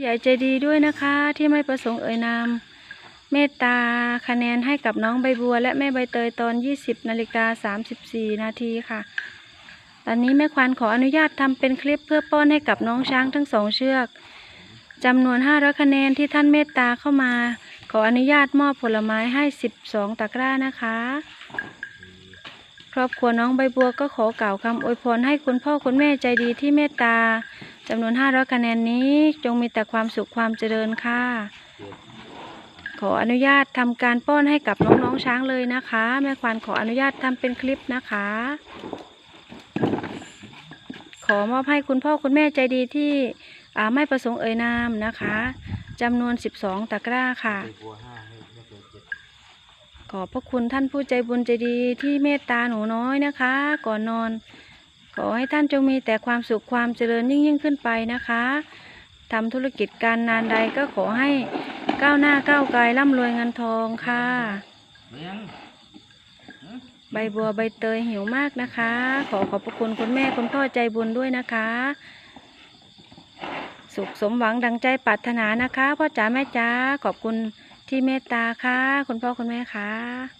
ผู้ใหญ่ใจดีด้วยนะคะที่ไม่ประสงค์เอ่ยนาม เมตตาคะแนนให้กับน้องใบบัว และแม่ใบเตยตอน 20นาฬิกา34 นาทีค่ะ ตอนนี้แม่ควานขออนุญาตทำเป็นคลิปเพื่อป้อนให้กับน้องช้างทั้งสองเชือกจำนวน500คะแนนที่ท่านเมตตาเข้ามา ขออนุญาตมอบผลไม้ให้ 12 ตะกร้านะคะ ครอบครัวน้องใบบัวก็ขอกล่าวคำอวยพรให้คุณพ่อคุณแม่ใจดีที่เมตตา จำนวน 500 คะแนนนี้จงมีแต่ความสุขความเจริญค่ะ ขออนุญาตทำการป้อนให้กับน้องๆช้างเลยนะคะ แม่ควานขออนุญาตทำเป็นคลิปนะคะ ขอมอบให้คุณพ่อคุณแม่ใจดีที่ไม่ประสงค์เอ่ยนามนะคะจำนวน 12 ตะกร้าค่ะ ขอบพระคุณท่านผู้ใจบุญใจดีที่เมตตาหนูน้อยนะคะ ก่อนนอน ขอให้ท่านจงมีแต่ความสุขความเจริญยิ่งยิ่งขึ้นไปนะคะทำธุรกิจการงานใดก็ขอให้ก้าวหน้าก้าวไกลร่ำรวยเงินทองค่ะ ใบบัวใบเตยหิวมากนะคะ ขอขอบพระคุณคุณแม่คุณพ่อใจบุญด้วยนะคะ สุขสมหวังดังใจปรารถนานะคะพ่อจ๋าแม่จ๋าขอบคุณที่เมตตาค่ะ คุณพ่อคุณแม่ค่ะ